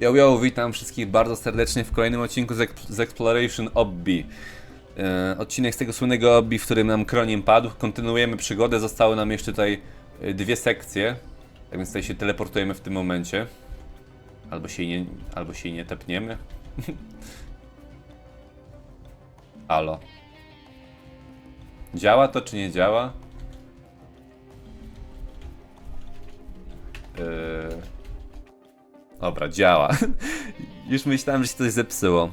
Yo, yo, witam wszystkich bardzo serdecznie w kolejnym odcinku z, z Exploration Obby. E, odcinek z tego słynnego Obby, w którym nam kroniem padł. Kontynuujemy przygodę, zostały nam jeszcze tutaj e, dwie sekcje. Tak więc tutaj się teleportujemy w tym momencie. Albo się nie, albo się nie tepniemy. Halo. Działa to czy nie działa? Yy... Dobra, działa. Już myślałem, że się coś zepsuło.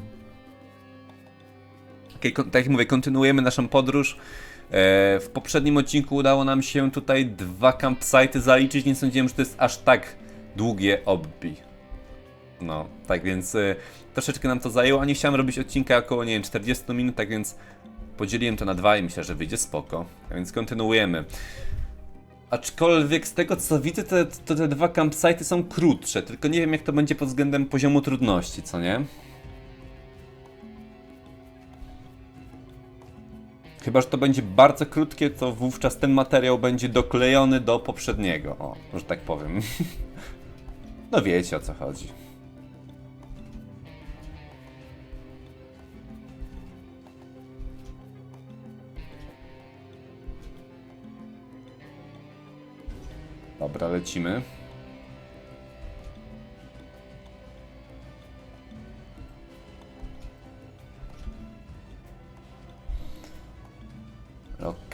Okay, tak jak mówię, kontynuujemy naszą podróż. E, w poprzednim odcinku udało nam się tutaj dwa campsite'y zaliczyć. Nie sądziłem, że to jest aż tak długie obbi. No, tak więc e, troszeczkę nam to zajęło, a nie chciałem robić odcinka około, nie wiem, 40 minut, tak więc podzieliłem to na dwa i myślę, że wyjdzie spoko. Tak więc kontynuujemy. Aczkolwiek z tego co widzę, te, te, te dwa campsite'y są krótsze, tylko nie wiem jak to będzie pod względem poziomu trudności, co nie? Chyba, że to będzie bardzo krótkie, to wówczas ten materiał będzie doklejony do poprzedniego. O, że tak powiem. No wiecie o co chodzi. Dobra, lecimy.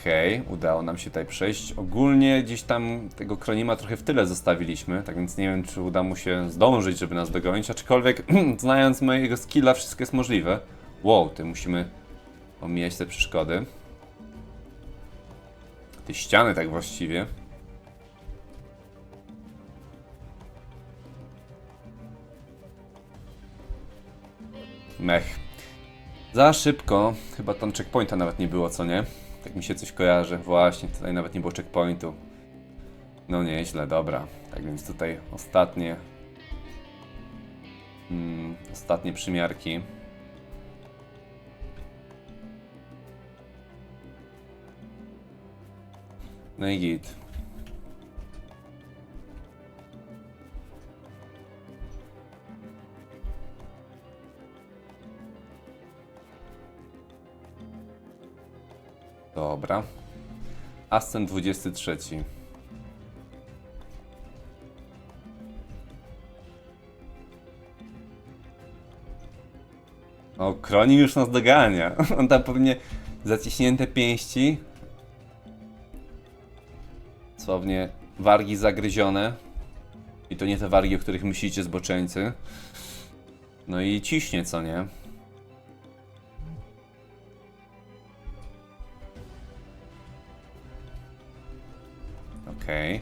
Okej, udało nam się tutaj przejść. Ogólnie gdzieś tam tego kronima trochę w tyle zostawiliśmy, tak więc nie wiem, czy uda mu się zdążyć, żeby nas dogonić, aczkolwiek znając mojego skilla, wszystko jest możliwe. Wow, ty musimy omijać te przeszkody. Te ściany tak właściwie. Mech. Za szybko. Chyba tam checkpointa nawet nie było, co nie? Tak mi się coś kojarzy. Właśnie, tutaj nawet nie było checkpointu. No nieźle, dobra. Tak więc tutaj ostatnie... Mm, ostatnie przymiarki. No i git. Dobra. Ascent 23. O, Kronin już nas dogania. On tam pewnie zaciśnięte pięści. Słownie wargi zagryzione. I to nie te wargi, o których myślicie zboczeńcy. No i ciśnie, co nie? Okej.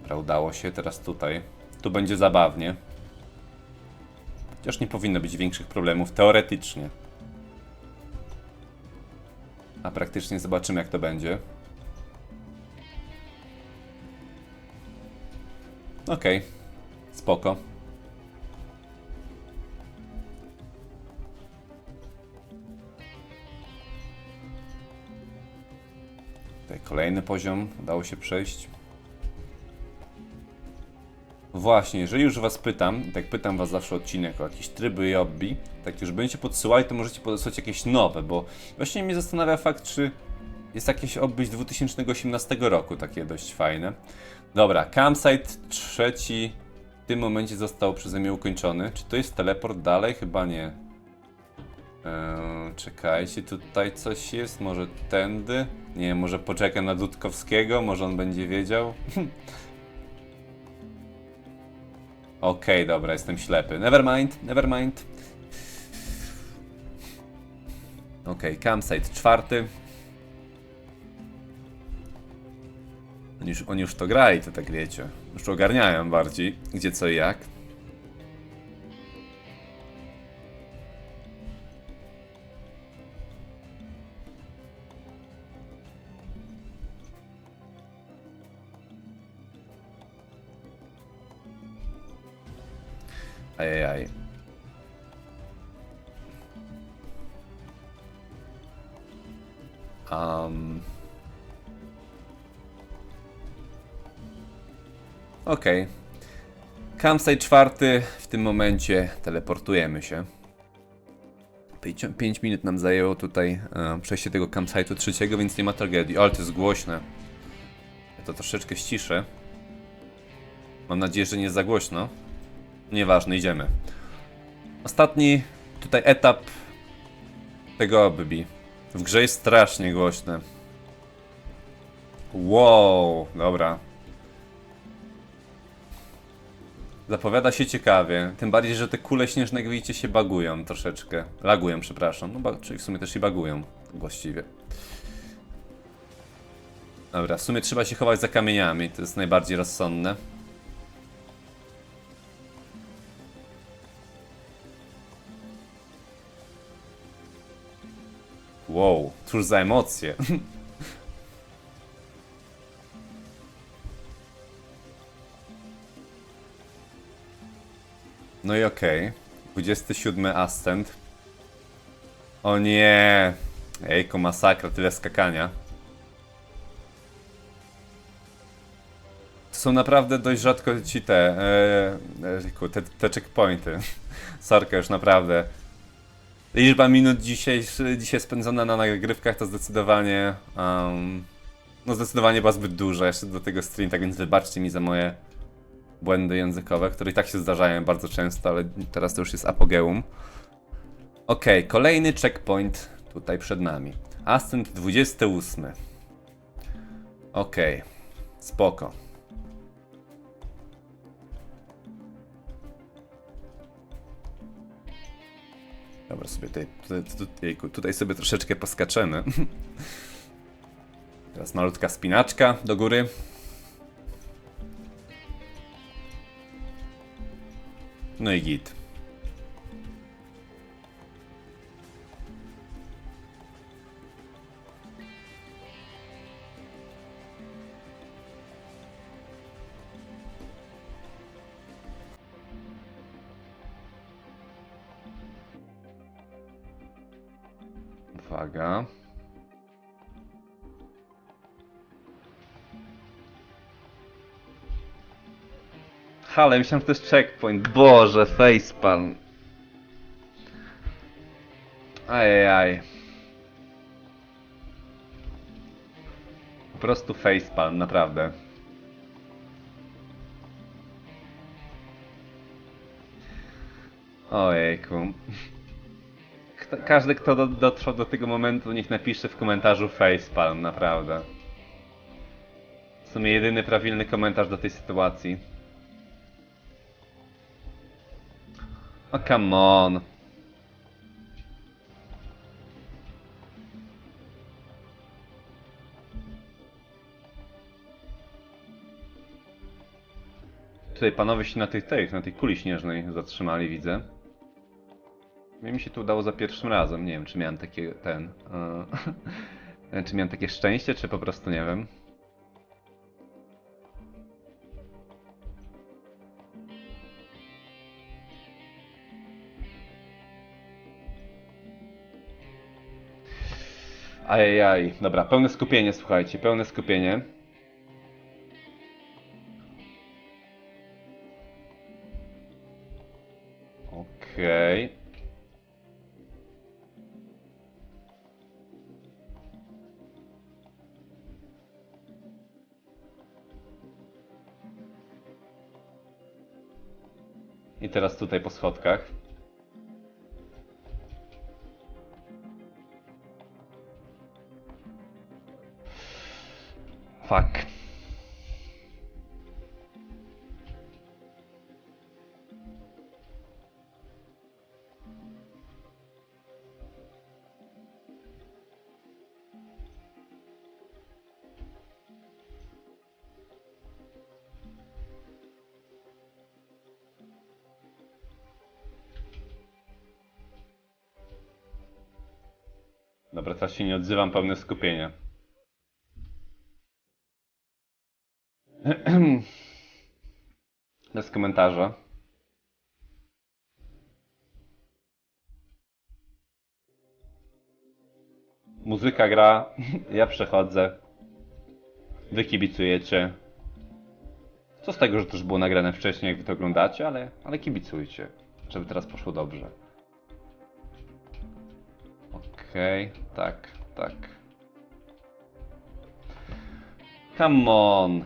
Dobra, udało się. Teraz tutaj. Tu będzie zabawnie. Chociaż nie powinno być większych problemów, teoretycznie. A praktycznie zobaczymy, jak to będzie. Okej. Spoko. Kolejny poziom udało się przejść. Właśnie, jeżeli już was pytam, tak pytam was zawsze odcinek o jakieś tryby i obbi, tak już będziecie podsyłali, to możecie podesłać jakieś nowe, bo właśnie mnie zastanawia fakt, czy jest jakieś obby z 2018 roku, takie dość fajne. Dobra, campsite trzeci w tym momencie został przeze mnie ukończony. Czy to jest teleport dalej? Chyba nie. Eee, czekajcie, tutaj coś jest, może tędy? Nie, może poczekam na Dudkowskiego, może on będzie wiedział. Okej, dobra, jestem ślepy. Nevermind, nevermind. Okej, campsite czwarty. Oni już, oni już to grali, to tak wiecie. Już ogarniają bardziej, gdzie co i jak. Um, Okej. Campsite czwarty, w tym momencie teleportujemy się. 5 minut nam zajęło tutaj e, przejście tego campsite'u trzeciego, więc nie ma tragedii. O, ale to jest głośne. Ja to troszeczkę ściszę. Mam nadzieję, że nie jest za głośno. Nieważne, idziemy. Ostatni tutaj etap tego obbi. W grze jest strasznie głośne. Wow, dobra. Zapowiada się ciekawie. Tym bardziej, że te kule śnieżne, jak widzicie, się bagują troszeczkę. Lagują, przepraszam. No, czyli w sumie też i bagują właściwie. Dobra, w sumie trzeba się chować za kamieniami. To jest najbardziej rozsądne. Wow, cóż za emocje. No i okej. 27 ascent. O nie! Ejku, masakra, tyle skakania. To są naprawdę dość rzadko ci te, e, ejku, te, te checkpointy. Sorka, już naprawdę. Liczba minut dzisiaj, dzisiaj spędzona na nagrywkach to zdecydowanie, um, no zdecydowanie była zbyt duża jeszcze do tego stream, tak więc wybaczcie mi za moje błędy językowe, które i tak się zdarzają bardzo często, ale teraz to już jest apogeum. Okej, kolejny checkpoint tutaj przed nami. Ascent 28. Okej, spoko. Dobra, sobie tutaj, tutaj, tutaj, sobie troszeczkę poskaczemy. Teraz malutka spinaczka do góry. No i git. Uwaga. Ale myślałem, że to jest checkpoint. Boże, facepalm. Ajajaj. Po prostu facepalm, naprawdę. Ojejku. Każdy, kto do, dotrwał do tego momentu, niech napisze w komentarzu facepalm, naprawdę. W sumie jedyny prawilny komentarz do tej sytuacji. O, come on. Tutaj panowie się na tych, tych, na tej kuli śnieżnej zatrzymali, widzę. Mi się to udało za pierwszym razem. Nie wiem, czy miałem takie, ten... e, czy miałem takie szczęście, czy po prostu nie wiem. Ajajaj, dobra, pełne skupienie, słuchajcie, pełne skupienie. Okej. I teraz tutaj po schodkach. Fuck. Dobra, teraz się nie odzywam, pełne skupienie. Bez komentarza. Muzyka gra, ja przechodzę. Wy kibicujecie. Co z tego, że to już było nagrane wcześniej, jak wy to oglądacie, ale, ale kibicujcie, żeby teraz poszło dobrze. Okej, tak, tak. Come on.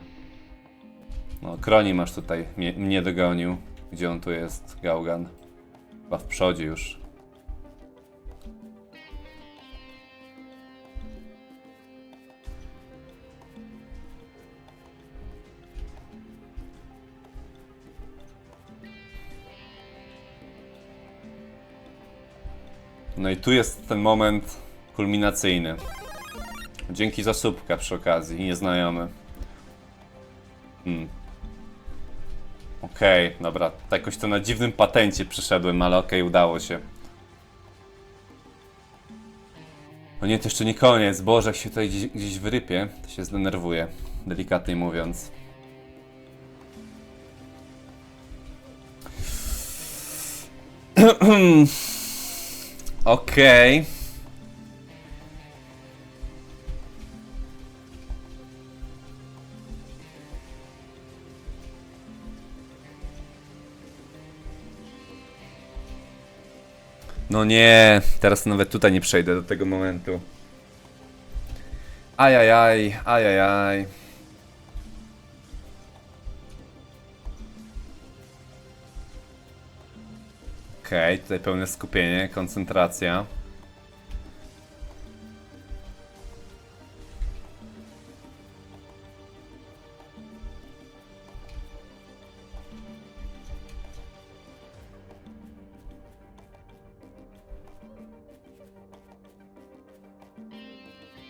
No, Kroni masz tutaj, mnie, mnie dogonił. Gdzie on tu jest, Gaugan? Chyba w przodzie już. No i tu jest ten moment kulminacyjny. Dzięki za słupka przy okazji, nieznajomy. Hmm. Okej, dobra. Tak jakoś to na dziwnym patencie przyszedłem, ale okej, udało się. O nie, to jeszcze nie koniec. Boże, jak się tutaj gdzieś, gdzieś wyrypie, to się zdenerwuję. Delikatnie mówiąc. Okej. No nie, teraz nawet tutaj nie przejdę do tego momentu. Ajajaj, ajajaj. Okej, tutaj pełne skupienie, koncentracja.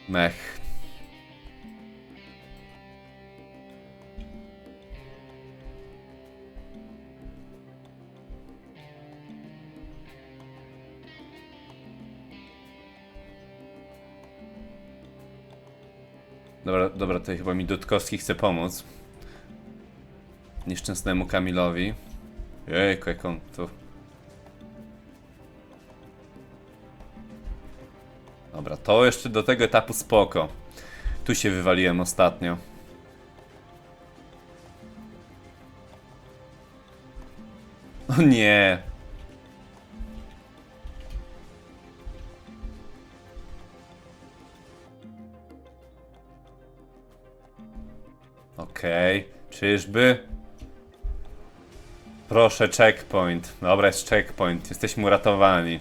Mech. Dobra, dobra, tutaj chyba mi Dudkowski chce pomóc. Nieszczęsnemu Kamilowi. Jejku, jak on tu... Dobra, to jeszcze do tego etapu spoko. Tu się wywaliłem ostatnio. O nie. Okej, czyżby? Proszę, checkpoint. Dobra, jest checkpoint. Jesteśmy uratowani.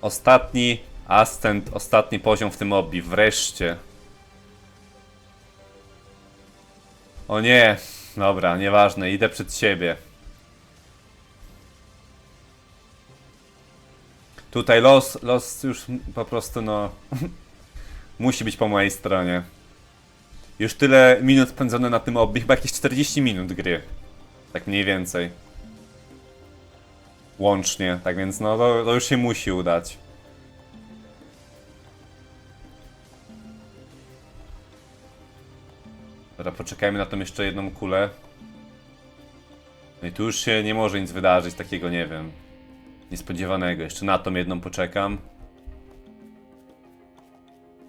Ostatni ascent, ostatni poziom w tym obbi. Wreszcie. O nie. Dobra, nieważne. Idę przed siebie. Tutaj los, los już po prostu no... musi być po mojej stronie. Już tyle minut spędzone na tym obbi, chyba jakieś 40 minut gry. Tak mniej więcej. Łącznie, tak więc no to, to już się musi udać. Dobra, poczekajmy na tą jeszcze jedną kulę. No i tu już się nie może nic wydarzyć takiego, nie wiem, niespodziewanego. Jeszcze na tą jedną poczekam.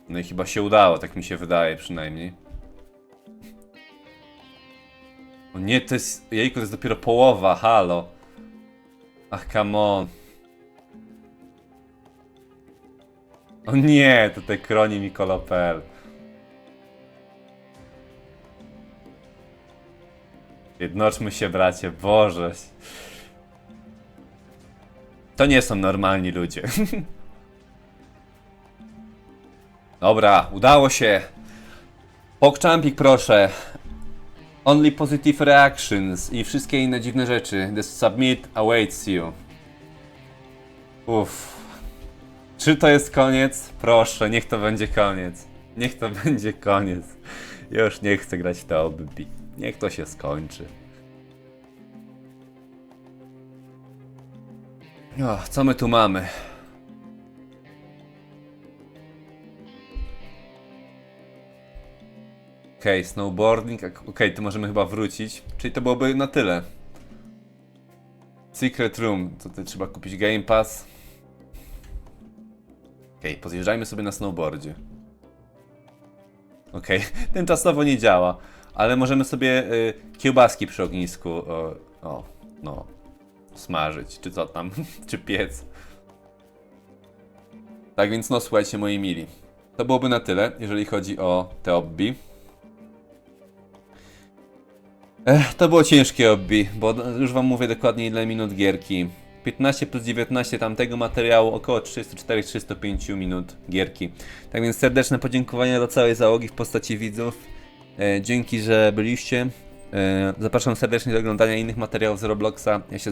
No i chyba się udało, tak mi się wydaje przynajmniej. O nie, to jest... Jejku, to jest dopiero połowa, halo. Ach, come on. O nie, tutaj kroni mi kolopel. Jednoczmy się, bracie, Boże. To nie są normalni ludzie. Dobra, udało się. Pokczampik proszę. Only positive reactions i wszystkie inne dziwne rzeczy. The submit awaits you. Uff. Czy to jest koniec? Proszę, niech to będzie koniec. Niech to będzie koniec. Już nie chcę grać to obbi. Niech to się skończy. O, co my tu mamy? Okej, snowboarding. ak- Okej, to możemy chyba wrócić. Czyli to byłoby na tyle. Secret Room. Tutaj trzeba kupić Game Pass. Okej, pozjeżdżajmy sobie na snowboardzie. Okej, tymczasowo nie działa. ale możemy sobie y, kiełbaski przy ognisku, o, o, no, smażyć, czy co tam, czy piec. Tak więc no, słuchajcie moi mili. To byłoby na tyle, jeżeli chodzi o te obbi. Ech, to było ciężkie obbi, bo już wam mówię dokładnie ile minut gierki. 15 plus 19 tamtego materiału, około 34-305 minut gierki. Tak więc serdeczne podziękowania dla całej załogi w postaci widzów. E, dzięki, że byliście. E, zapraszam serdecznie do oglądania innych materiałów z Robloxa. Ja się